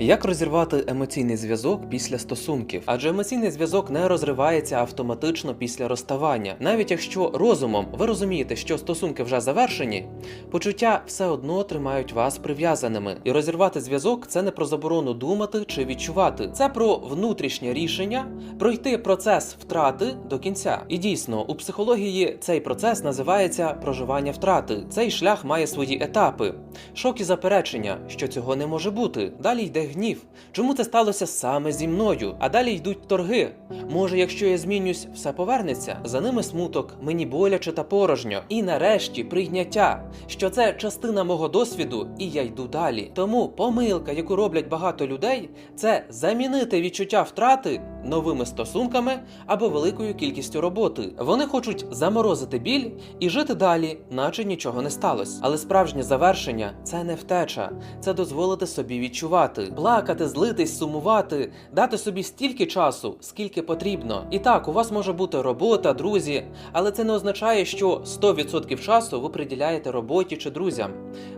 Як розірвати емоційний зв'язок після стосунків? Адже емоційний зв'язок не розривається автоматично після розставання. Навіть якщо розумом ви розумієте, що стосунки вже завершені, почуття все одно тримають вас прив'язаними. І розірвати зв'язок це не про заборону думати чи відчувати. Це про внутрішнє рішення пройти процес втрати до кінця. І дійсно, у психології цей процес називається проживання втрати. Цей шлях має свої етапи: шок і заперечення, що цього не може бути. Далі йде гнів. Чому це сталося саме зі мною? А далі йдуть торги. Може, якщо я змінюсь, все повернеться. За ними смуток, мені боляче та порожньо. І нарешті прийняття, що це частина мого досвіду, і я йду далі. Тому помилка, яку роблять багато людей, це замінити відчуття втрати новими стосунками або великою кількістю роботи. Вони хочуть заморозити біль і жити далі, наче нічого не сталося. Але справжнє завершення це не втеча, це дозволити собі відчувати, плакати, злитись, сумувати, дати собі стільки часу, скільки потрібно. І так, у вас може бути робота, друзі, але це не означає, що 100% часу ви приділяєте роботі чи друзям.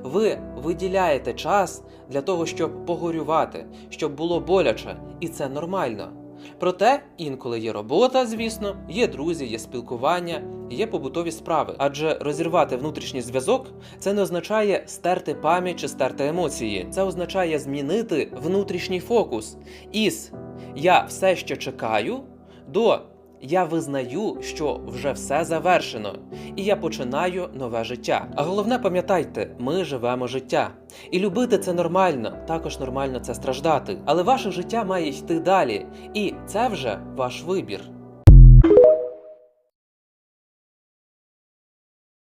Ви виділяєте час для того, щоб погорювати, щоб було боляче, і це нормально. Проте інколи є робота, звісно, є друзі, є спілкування, є побутові справи. Адже розірвати внутрішній зв'язок це не означає стерти пам'ять чи стерти емоції. Це означає змінити внутрішній фокус із я все ще чекаю до я визнаю, що вже все завершено, і я починаю нове життя. А головне, пам'ятайте, ми живемо життя. І любити це нормально, також нормально це страждати. Але ваше життя має йти далі, і це вже ваш вибір.